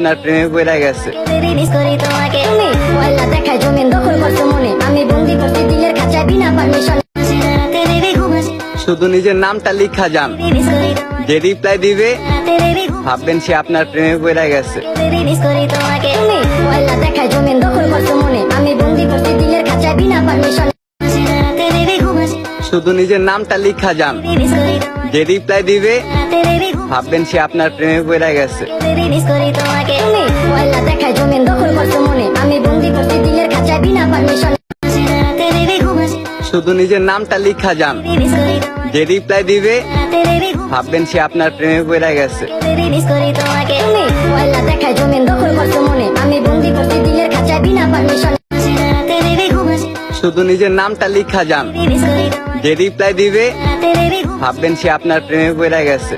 আপনার প্রেমে পড়ে গেছে। শুধু নিজের নামটা লিখা যান। যে রিপ্লাই দিবে ভাববেন সে আপনার প্রেমে পড়ে গেছে। শুধু নিজের নামটা লিখা যান। যে রিপ্লাই দিবে ভাববেন সে আপনার প্রেমে পড়ে গেছে। শুধু নিজের নামটা লিখা যান। যে রিপ্লাই দিবে, ভাববেন সে আপনার প্রেমে পড়ে গেছে। শুধু নিজের নামটা লিখা যান। যে রিপ্লাই দিবে, ভাববেন সে আপনার প্রেমে পড়ে গেছে।